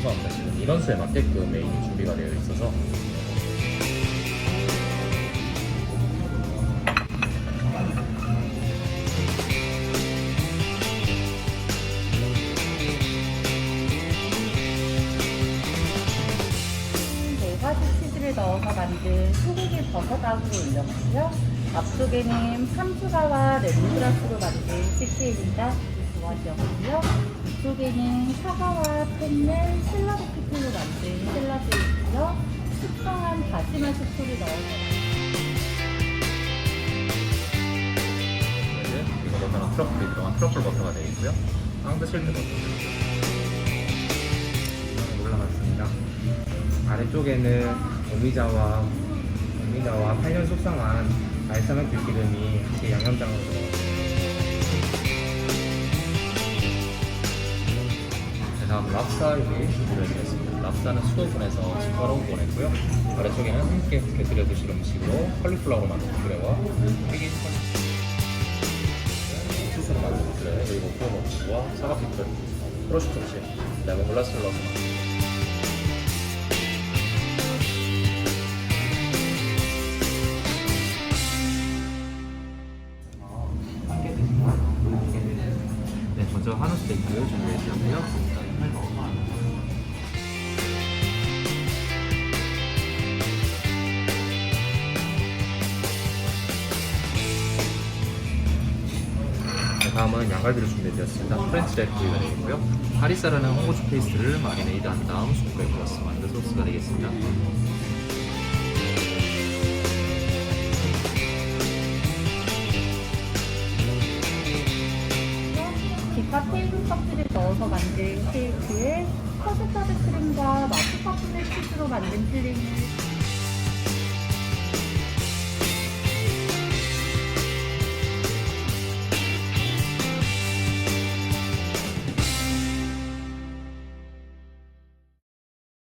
지금 인원수에 맞게끔 메인이 준비가 되어 있어서 네 가지 치즈를 넣어서 만든 소고기 버섯하고 올렸고요. 앞쪽에는 팜추가와 레몬그라스로 만든 치즈입니다. 두 가지였고요. 이쪽에는 사과와 펜넬 샐러드 피클로 만든 샐러드 있고요. 숙성한 다시마 스프를 넣어서 이거 버터는 트러플이 들어간 트러플 버터가 되어 있고요. 빵 드실 때 버터. 올라갔습니다. 아래쪽에는 오미자와 오미자와 8년 숙성한 알싸한 들기름이 이렇게 양념장으로 랍스타를 준비해드렸습니다. 랍스타는 수도분에서 직화로 보냈고요. 아래쪽에는 함께 곁들여 드실 음식으로 컬리플라워로 만든 퓨레와 튀긴 수수로 만든 퓨레 그리고 구워먹기와 사과 피클, 프로슈토 칩, 그다음에 몰라스를 넣어서 만든 네, 먼저 한우 스테이크 준비해 주셨고요. 네, 다음은 양갈비를 준비해드렸습니다. 프렌치 랩 구이가 되겠고요. 하리사라는 홍고추 페이스트를 마리네이드한 다음 소스에 풀어서 만든 소스가 되겠습니다. 테이블 껍질을 넣어서 만든 케이크에 커스터드 크림과 마스카포네 치즈로 만든 필링을